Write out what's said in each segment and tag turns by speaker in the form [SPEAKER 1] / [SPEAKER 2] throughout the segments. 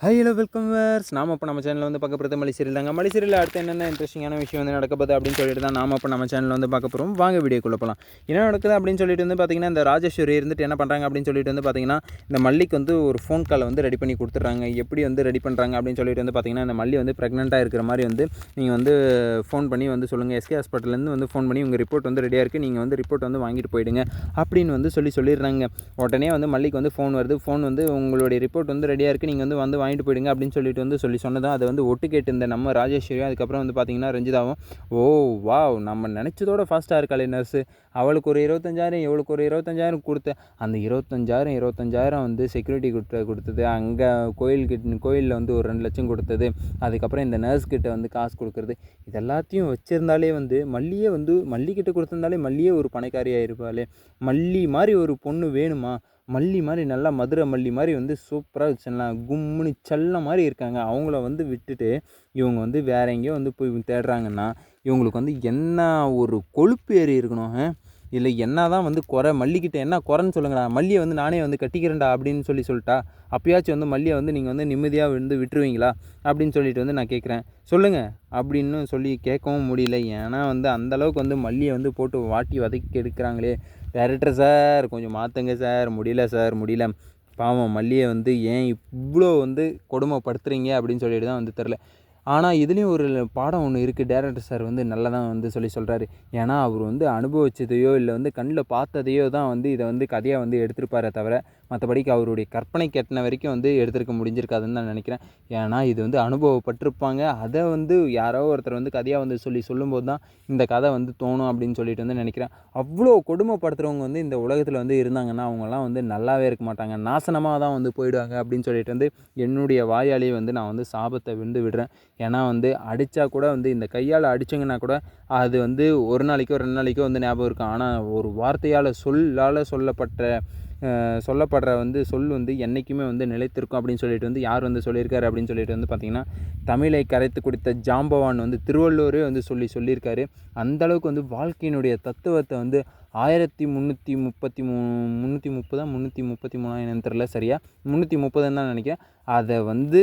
[SPEAKER 1] High hello welcome verse நாம இப்போ நம்ம சேனலில் வந்து பார்க்க போகிறது மலைசீரியல் தாங்க. மலைசீரியல் அடுத்து என்னென்ன இன்ட்ரெஸ்டிங்கான விஷயம் வந்து நடக்க போகுது அப்படின்னு சொல்லிட்டு தான் நாம இப்போ நம்ம சேனலில் வந்து பார்க்க போகிறோம் வாங்க வீடியோக்குள்ள போகலாம் என்ன நடக்குது அப்படின்னு சொல்லிட்டு வந்து பார்த்தீங்கன்னா இந்த ராஜேஸ்வரி இருந்துட்டு என்ன பண்ணுறாங்க அப்படின்னு சொல்லிட்டு வந்து பார்த்திங்கன்னா இந்த மல்லிக்கு வந்து ஒரு ஃபோன் காலை வந்து ரெடி பண்ணி கொடுத்துட்றாங்க. எப்படி வந்து ரெடி பண்ணுறாங்க அப்படின்னு சொல்லிட்டு வந்து பார்த்தீங்கன்னா இந்த மல்லி வந்து ப்ரெக்னெண்ட்டாக இருக்கிற மாதிரி வந்து நீங்கள் வந்து ஃபோன் பண்ணி வந்து சொல்லுங்கள் எஸ்கே ஹாஸ்பிட்டலேருந்து வந்து ஃபோன் பண்ணி உங்கள் ரிப்போர்ட் வந்து ரெடியாக இருக்குது நீங்கள் வந்து ரிப்போர்ட் வந்து வாங்கிட்டு போயிடுங்க அப்படின்னு வந்து சொல்லி சொல்லிடுறாங்க. உடனே வந்து மல்லிக்கு வந்து ஃபோன் வருது. ஃபோன் வந்து உங்களுடைய ரிப்போர்ட் வந்து ரெடியாக இருக்குது நீங்கள் வந்து வந்து வாங்கிட்டு போயிடுங்க அப்படின்னு சொல்லிட்டு வந்து சொல்லி சொன்னதும் அதை வந்து ஒட்டு கேட்டு இந்த நம்ம ராஜேஸ்வரியும் அதுக்கப்புறம் வந்து பார்த்தீங்கன்னா ரஞ்சிதாவும் ஓ வாவ் நம்ம நினச்சதோட ஃபாஸ்ட்டாக இருக்காளே நர்ஸு அவளுக்கு ஒரு இருபத்தஞ்சாயிரம் இவளுக்கு ஒரு இருபத்தஞ்சாயிரம் கொடுத்த. அந்த இருபத்தஞ்சாயிரம் இருபத்தஞ்சாயிரம் வந்து செக்யூரிட்டி கொடுத்த கொடுத்தது. அங்கே கோயில்கிட்ட கோயிலில் வந்து ஒரு ரெண்டு லட்சம் கொடுத்தது. அதுக்கப்புறம் இந்த நர்ஸ் கிட்ட வந்து காசு கொடுக்குறது. இது எல்லாத்தையும் வச்சுருந்தாலே வந்து மல்லியே வந்து மல்லிக்கிட்ட கொடுத்துருந்தாலே மல்லியே ஒரு பணக்காரியாக இருப்பாளே மல்லி மாதிரி ஒரு பொண்ணு வேணுமா? மல்லி மாதிரி நல்லா மதுரை மல்லி மாதிரி வந்து சூப்பராக வச்சிடலாம் கும்முனு செல்ல மாதிரி இருக்காங்க. அவங்கள வந்து விட்டுட்டு இவங்க வந்து வேற எங்கேயோ வந்து போய் தேடுறாங்கன்னா இவங்களுக்கு வந்து என்ன ஒரு கொழுப்பு ஏறி இருக்கணும் இல்லை என்ன தான் வந்து குறை மல்லிக்கிட்ட என்ன குறைன்னு சொல்லுங்கடா மல்லியை வந்து நானே வந்து கட்டிக்கிறேன்டா அப்படின்னு சொல்லி சொல்லிட்டா அப்பயாச்சும் வந்து மல்லியை வந்து நீங்கள் வந்து நிம்மதியாக வந்து விட்டுருவீங்களா அப்படின்னு சொல்லிட்டு வந்து நான் கேட்குறேன் சொல்லுங்கள் அப்படின்னு சொல்லி கேட்கவும் முடியல. ஏன்னா வந்து அந்தளவுக்கு வந்து மல்லியை வந்து போட்டு வாட்டி வதக்கி எடுக்கிறாங்களே டேரக்டர் சார் கொஞ்சம் மாற்றுங்க சார். முடியல சார் முடியல. பாவம் மல்லியை வந்து ஏன் இவ்வளோ வந்து கொடுமைப்படுத்துறீங்க அப்படின்னு சொல்லிட்டு தான் வந்து தெரில ஆனால் இதுலேயும் ஒரு பாடம் ஒன்று இருக்குது டேரக்டர் சார் வந்து நல்லா தான் வந்து சொல்லி சொல்கிறாரு ஏன்னா அவர் வந்து அனுபவிச்சதையோ இல்லை வந்து கண்ணில் பார்த்ததையோ தான் வந்து இதை வந்து கதையாக வந்து எடுத்திருப்பாரே தவிர மற்றபடிக்கு அவருடைய கற்பனை கெட்டின வரைக்கும் வந்து எடுத்திருக்க முடிஞ்சிருக்காதுன்னு நான் நினைக்கிறேன். ஏன்னா இது வந்து அனுபவப்பட்டிருப்பாங்க. அதை வந்து யாரோ ஒருத்தர் வந்து கதையாக வந்து சொல்லி சொல்லும்போது தான் இந்த கதை வந்து தோணும் அப்படின்னு சொல்லிட்டு வந்து நினைக்கிறேன். அவ்வளோ கொடுமைப்படுத்துகிறவங்க வந்து இந்த உலகத்தில் வந்து இருந்தாங்கன்னா அவங்கெல்லாம் வந்து நல்லாவே இருக்க மாட்டாங்க. நாசனமாக தான் வந்து போயிடுவாங்க அப்படின்னு சொல்லிட்டு வந்து என்னுடைய வாயாலேயே வந்து நான் வந்து சாபத்தை விண்டு விடுறேன். ஏன்னா வந்து அடித்தா கூட வந்து இந்த கையால் அடிச்சிங்கன்னா கூட அது வந்து ஒரு நாளைக்கோ ரெண்டு நாளைக்கோ வந்து ஞாபகம் இருக்கும். ஆனால் ஒரு வார்த்தையால் சொல்லால் சொல்லப்பட்ட சொல்லப்படுற வந்து சொல் வந்து என்றைக்குமே வந்து நிலைத்திருக்கும் அப்படின்னு சொல்லிட்டு வந்து யார் வந்து சொல்லியிருக்காரு அப்படின்னு சொல்லிட்டு வந்து பார்த்திங்கன்னா தமிழை கரைத்து கொடுத்த ஜாம்பவான் வந்து திருவள்ளுவரே வந்து சொல்லி சொல்லியிருக்காரு. அந்த அளவுக்கு வந்து வாழ்க்கையினுடைய தத்துவத்தை வந்து ஆயிரத்தி முந்நூற்றி முப்பத்தி மூ முந்நூற்றி முப்பதா முந்நூற்றி முப்பத்தி மூணாயிரம் தெரில சரியா? முந்நூற்றி முப்பதுன்னு தான் நினைக்கிறேன். அதை வந்து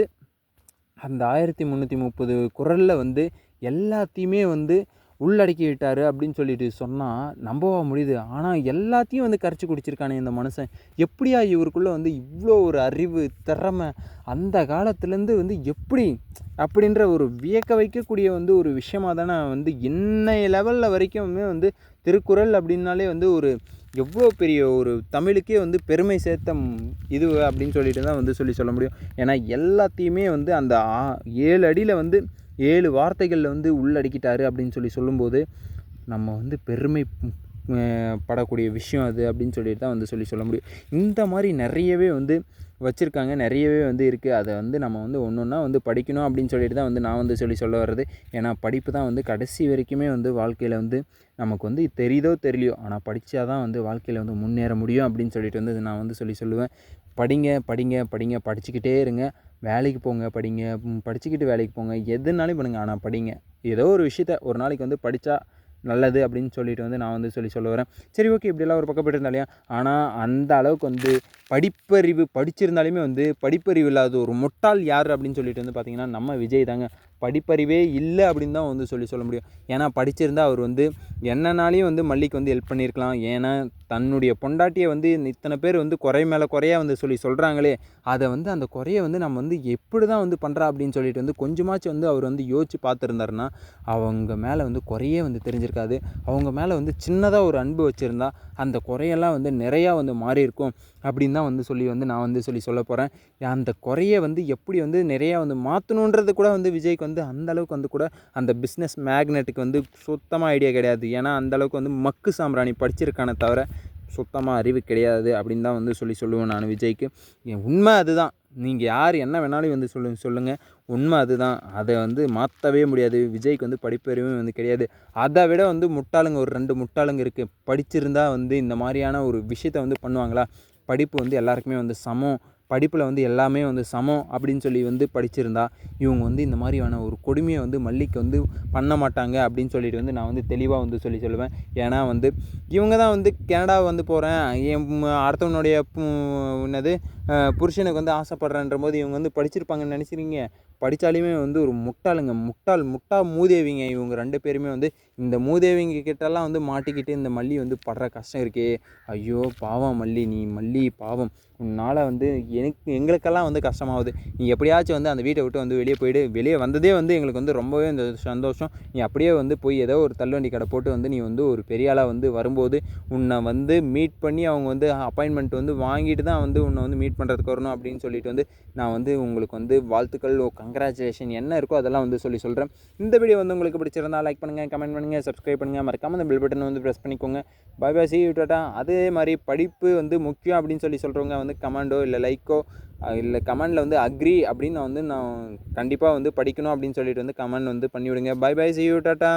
[SPEAKER 1] அந்த ஆயிரத்தி முந்நூற்றி முப்பது குரலில் வந்து எல்லாத்தையுமே வந்து உள்ளடக்கி விட்டார் அப்படின்னு சொல்லிட்டு சொன்னால் நம்பவா முடியுது. ஆனால் எல்லாத்தையும் வந்து கரைச்சி குடிச்சிருக்கானே இந்த மனுஷன். எப்படியா இவருக்குள்ளே வந்து இவ்வளோ ஒரு அறிவு திறமை அந்த காலத்துலேருந்து வந்து எப்படி அப்படின்ற ஒரு வியக்க வைக்கக்கூடிய வந்து ஒரு விஷயமாக தானே வந்து இன்னைய லெவலில் வரைக்குமே வந்து திருக்குறள் அப்படின்னாலே வந்து ஒரு எவ்வளோ பெரிய ஒரு தமிழுக்கே வந்து பெருமை சேர்த்த இது அப்படின்னு சொல்லிட்டு தான் வந்து சொல்லி சொல்ல முடியும். ஏன்னா எல்லாத்தையுமே வந்து அந்த ஆ- ஏழு அடியில் வந்து ஏழு வார்த்தைகளில் வந்து உள்ளடக்கிட்டாரு அப்படின்னு சொல்லி சொல்லும்போது நம்ம வந்து பெருமை படக்கூடிய விஷயம் அது அப்படின்னு சொல்லிட்டு தான் வந்து சொல்லி சொல்ல முடியும். இந்த மாதிரி நிறையவே வந்து வச்சுருக்காங்க நிறையவே வந்து இருக்குது அதை வந்து நம்ம வந்து ஒன்று ஒன்றா வந்து படிக்கணும் அப்படின்னு சொல்லிட்டு தான் வந்து நான் வந்து சொல்லி சொல்ல வர்றது. ஏன்னா படிப்பு தான் வந்து கடைசி வரைக்குமே வந்து வாழ்க்கையில் வந்து நமக்கு வந்து தெரியுதோ தெரியலையோ ஆனால் படித்தா தான் வந்து வாழ்க்கையில் வந்து முன்னேற முடியும் அப்படின்னு சொல்லிட்டு வந்து நான் வந்து சொல்லி சொல்லுவேன். படிங்க படிங்க படிங்க படிச்சுக்கிட்டே இருங்க. வேலைக்கு போங்க படிங்க படிச்சுக்கிட்டு வேலைக்கு போங்க. எதுனாலும் பண்ணுங்க. ஆனால் படிங்க. ஏதோ ஒரு விஷயத்த ஒரு நாளைக்கு வந்து படித்தா நல்லது அப்படின்னு சொல்லிட்டு வந்து நான் வந்து சொல்லி சொல்ல வரேன். சரி ஓகே இப்படியெல்லாம் ஒரு பக்கம் போயிட்டு இல்லையா? ஆனால் அந்த அளவுக்கு வந்து படிப்பறிவு படிச்சிருந்தாலுமே வந்து படிப்பறிவு இல்லாத ஒரு முட்டாள் யார் அப்படின்னு சொல்லிட்டு வந்து பார்த்தீங்கன்னா நம்ம விஜய் தாங்க. படிப்பறிவே இல்லை அப்படின்னு தான் வந்து சொல்லி சொல்ல முடியும். ஏன்னா படிச்சிருந்தால் அவர் வந்து என்னனாலையும் வந்து மல்லிக்கு வந்து ஹெல்ப் பண்ணியிருக்கலாம் ஏன்னா தன்னுடைய பொண்டாட்டியை வந்து இத்தனை பேர் வந்து குறை மேலே குறையாக வந்து சொல்லி சொல்கிறாங்களே அதை வந்து அந்த குறையை வந்து நம்ம வந்து எப்படி தான் வந்து பண்ணுறா அப்படின்னு சொல்லிட்டு வந்து கொஞ்சமாச்சும் வந்து அவர் வந்து யோசிச்சு பார்த்துருந்தாருன்னா அவங்க மேலே வந்து குறையே வந்து தெரிஞ்சிருக்காது. அவங்க மேலே வந்து சின்னதாக ஒரு அன்பு வச்சுருந்தா அந்த குறையெல்லாம் வந்து நிறையா வந்து மாறி இருக்கும் அப்படின்னு தான் வந்து சொல்லி வந்து நான் வந்து சொல்லி சொல்ல போகிறேன் அந்த குறையை வந்து எப்படி வந்து நிறையா வந்து மாற்றணுன்றது கூட வந்து விஜய்க்கு வந்து அந்தளவுக்கு வந்து கூட அந்த பிஸ்னஸ் மேக்னெட்டுக்கு வந்து சுத்தமாக ஐடியா கிடையாது. ஏன்னா அந்த அளவுக்கு வந்து மக்கு சாம்பிராணி படிச்சிருக்கானே தவிர சுத்தமாக அறிவு கிடையாது அப்படின்னு தான் வந்து சொல்லி சொல்லுவேன் நான் விஜய்க்கு. என் உண்மை அதுதான். நீங்கள் யார் என்ன வேணாலும் வந்து சொல்லு சொல்லுங்கள் உண்மை அதுதான். அதை வந்து மாற்றவே முடியாது. விஜய்க்கு வந்து படிப்பறிவும் வந்து கிடையாது. அதை விட வந்து முட்டாளுங்க ஒரு ரெண்டு முட்டாளுங்க இருக்குது படிச்சிருந்தா வந்து இந்த மாதிரியான ஒரு விஷயத்த வந்து பண்ணுவாங்களா? படிப்பு வந்து எல்லாருக்குமே வந்து சமம். படிப்பில் வந்து எல்லாமே வந்து சமம் அப்படின்னு சொல்லி வந்து படிச்சிருந்தா இவங்க வந்து இந்த மாதிரியான ஒரு கொடுமையை வந்து மல்லிக்கு வந்து பண்ண மாட்டாங்க அப்படின்னு சொல்லிட்டு வந்து நான் வந்து தெளிவாக வந்து சொல்லி சொல்லுவேன். ஏன்னா வந்து இவங்க தான் வந்து கனடா வந்து போகிறேன் என் அடுத்தவனுடைய என்னது புருஷனுக்கு வந்து ஆசைப்பட்றன்ற போது இவங்க வந்து படிச்சிருப்பாங்கன்னு நினச்சிருக்கீங்க. படித்தாலுமே வந்து ஒரு முட்டாளுங்க. முட்டாள் முட்டா மூதேவிங்க இவங்க ரெண்டு பேருமே வந்து இந்த மூதேவிங்க கிட்டலாம் வந்து மாட்டிக்கிட்டு இந்த மல்லி வந்து படுற கஷ்டம் இருக்கே. ஐயோ பாவம் மல்லி நீ மல்லி பாவம். உன்னால் வந்து எனக்கு எங்களுக்கெல்லாம் வந்து கஷ்டமாகுது. நீ எப்படியாச்சும் வந்து அந்த வீட்டை விட்டு வந்து வெளியே போயிடு. வெளியே வந்ததே வந்து எங்களுக்கு வந்து ரொம்பவே இந்த சந்தோஷம். நீ அப்படியே வந்து போய் ஏதோ ஒரு தள்ளுவண்டி கடை போட்டு வந்து நீ வந்து ஒரு பெரிய ஆளாக வந்து வரும்போது உன்னை வந்து மீட் பண்ணி அவங்க வந்து அப்பாயின்மெண்ட் வந்து வாங்கிட்டு தான் வந்து உன்னை வந்து மீட் பண்ணுறதுக்கு வரணும் அப்படின்னு சொல்லிட்டு வந்து நான் வந்து உங்களுக்கு வந்து வாழ்த்துக்கள் கங்க்ராச்சுலேஷன் என்ன இருக்கோ அதெல்லாம் வந்து சொல்லி சொல்கிறேன் இந்த வீடியோ வந்து உங்களுக்கு பிடிச்சிருந்தா லைக் பண்ணுங்கள் கமெண்ட் பண்ணுங்கள் சப்ஸ்கிரைப் பண்ணுங்கள் மறக்காமல் அந்த பெல் பட்டன் வந்து ப்ரெஸ் பண்ணிக்கோங்க. பாய் பாய் சி டாட்டா அதே மாதிரி படிப்பு வந்து முக்கியம் அப்படின்னு சொல்லி சொல்கிறவங்க வந்து கமெண்டோ இல்லை லைக்கோ இல்லை கமெண்டில் வந்து அக்ரி அப்படின்னு நான் வந்து நான் கண்டிப்பாக வந்து படிக்கணும் அப்படின்னு சொல்லிட்டு வந்து கமெண்ட் வந்து பண்ணிவிடுங்க. Bye bye C tata